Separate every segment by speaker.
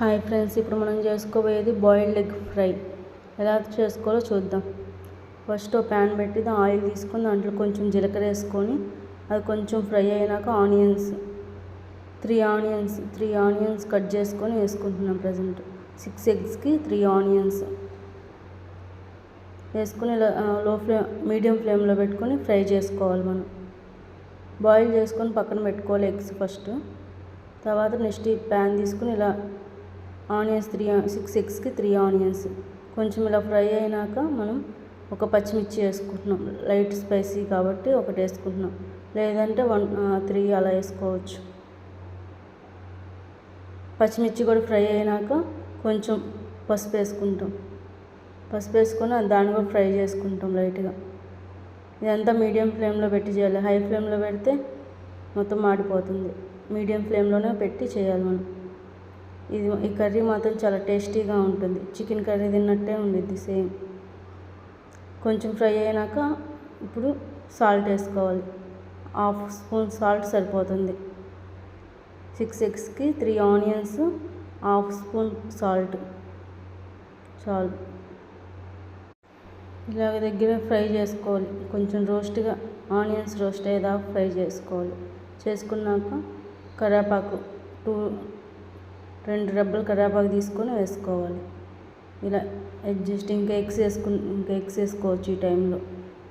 Speaker 1: Hi friends ఇప్పుడు మనం చేసుకోబోయేది boiled egg fry ఎలా చేసుకోవాలో చూద్దాం. ఫస్ట్ ప్యాన్ పెట్టి ఆయిల్ తీసుకొని దాంట్లో కొంచెం జీలకర్ర వేసుకొని అది కొంచెం ఫ్రై అయినాక onions three onions three onions cut చేసుకొని వేసుకుంటున్నాం ప్రజెంట్ సిక్స్ ఎగ్స్కి త్రీ ఆనియన్స్ వేసుకొని లో ఫ్లేమ్ మీడియం ఫ్లేమ్లో పెట్టుకొని ఫ్రై చేసుకోవాలి మనం. బాయిల్ చేసుకొని పక్కన పెట్టుకోవాలి ఎగ్స్ ఫస్ట్ తర్వాత నెక్స్ట్ ప్యాన్ తీసుకుని ఇలా ఆనియన్స్ త్రీ సిక్స్ ఎగ్స్కి త్రీ ఆనియన్స్. కొంచెం ఇలా ఫ్రై అయినాక మనం ఒక పచ్చిమిర్చి వేసుకుంటున్నాం. లైట్ స్పైసీ కాబట్టి ఒకటి వేసుకుంటున్నాం. లేదంటే వన్ త్రీ అలా వేసుకోవచ్చు. పచ్చిమిర్చి కూడా ఫ్రై అయినాక కొంచెం పసుపు వేసుకుంటాం. పసుపు వేసుకొని దాన్ని కూడా ఫ్రై చేసుకుంటాం లైట్గా. ఇదంతా మీడియం ఫ్లేమ్లో పెట్టి చేయాలి. హై ఫ్లేమ్లో పెడితే మొత్తం మాడిపోతుంది. మీడియం ఫ్లేమ్లోనే పెట్టి చేయాలి మనం. ఇది ఈ కర్రీ మాత్రం చాలా టేస్టీగా ఉంటుంది. చికెన్ కర్రీ తిన్నట్టే ఉండిద్ది సేమ్. కొంచెం ఫ్రై అయినాక ఇప్పుడు సాల్ట్ వేసుకోవాలి. హాఫ్ స్పూన్ సాల్ట్ సరిపోతుంది. Six ఎగ్స్కి three onions half spoon salt. చాలు. ఇలాగ దగ్గర ఫ్రై చేసుకోవాలి. కొంచెం రోస్ట్గా ఆనియన్స్ రోస్ట్ అయ్యేదాకా ఫ్రై చేసుకోవాలి. చేసుకున్నాక కరేపాకు టూ రెండు రెబ్బలు కరివేపాకు తీసుకొని వేసుకోవాలి. ఇలా అడ్జస్ట్ ఇంకా ఎగ్స్ వేసుకుని ఇంకా ఎగ్స్ వేసుకోవచ్చు ఈ టైంలో.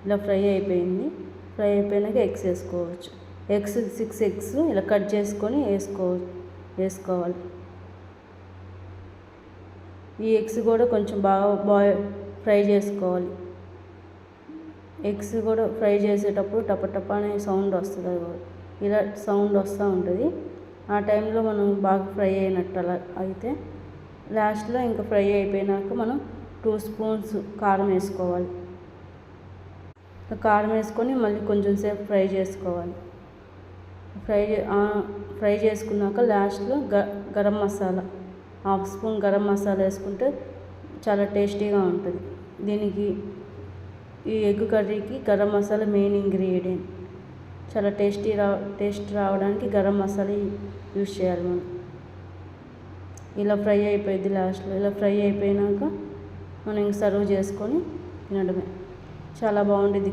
Speaker 1: ఇలా ఫ్రై అయిపోయింది. ఫ్రై అయిపోయినాక ఎగ్స్ వేసుకోవచ్చు. ఎగ్స్ సిక్స్ ఎగ్స్ ఇలా కట్ చేసుకొని వేసుకో వేసుకోవాలి. ఈ ఎగ్స్ కూడా కొంచెం బాగా బాయ్ ఫ్రై చేసుకోవాలి. ఎగ్స్ కూడా ఫ్రై చేసేటప్పుడు టపటప అనే సౌండ్ వస్తుంది ఇలా సౌండ్ వస్తూ ఉంటుంది. ఆ టైంలో మనం బాగా ఫ్రై అయినట్టు అలా అయితే లాస్ట్లో ఇంకా ఫ్రై అయిపోయినాక మనం టూ స్పూన్స్ కారం వేసుకోవాలి. కారం వేసుకొని మళ్ళీ కొంచెం సేపు ఫ్రై చేసుకోవాలి. ఫ్రై ఫ్రై చేసుకున్నాక లాస్ట్లో గ గరం మసాలా హాఫ్ స్పూన్ గరం మసాలా వేసుకుంటే చాలా టేస్టీగా ఉంటుంది. దీనికి ఈ ఎగ్ కర్రీకి గరం మసాలా మెయిన్ ఇంగ్రీడియంట్. చాలా టేస్టీ రా టేస్ట్ రావడానికి గరం మసాలా యూజ్ చేయాలి మనం. ఇలా ఫ్రై అయిపోయింది లాస్ట్లో ఇలా ఫ్రై అయిపోయినాక మనం సర్వ్ చేసుకొని తినడమే. చాలా బాగుండేది